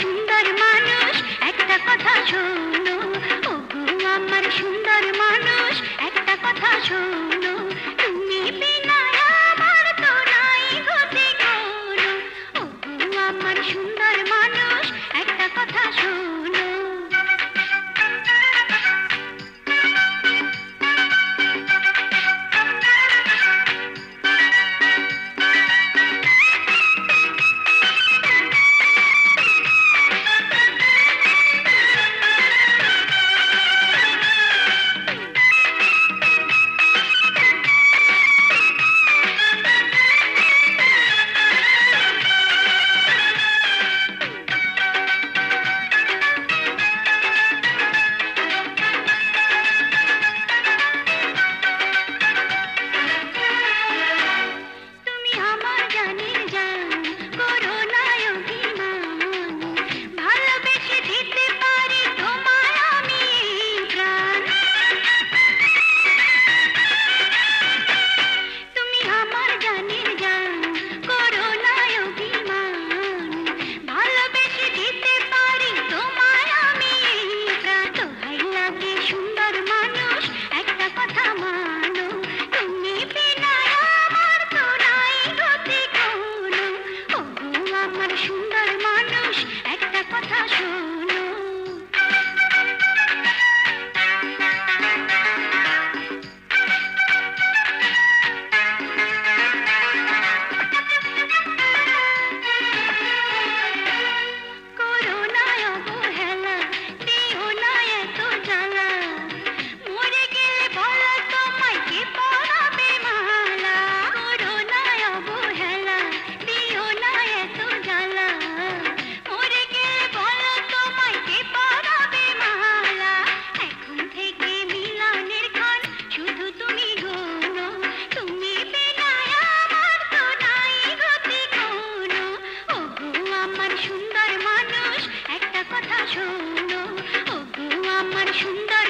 সুন্দর মানুষ একটা কথা শোনো। ওগো আমার সুন্দর মানুষ। আমার সুন্দর মানুষ একটা কথা শুনো। ও আমার সুন্দর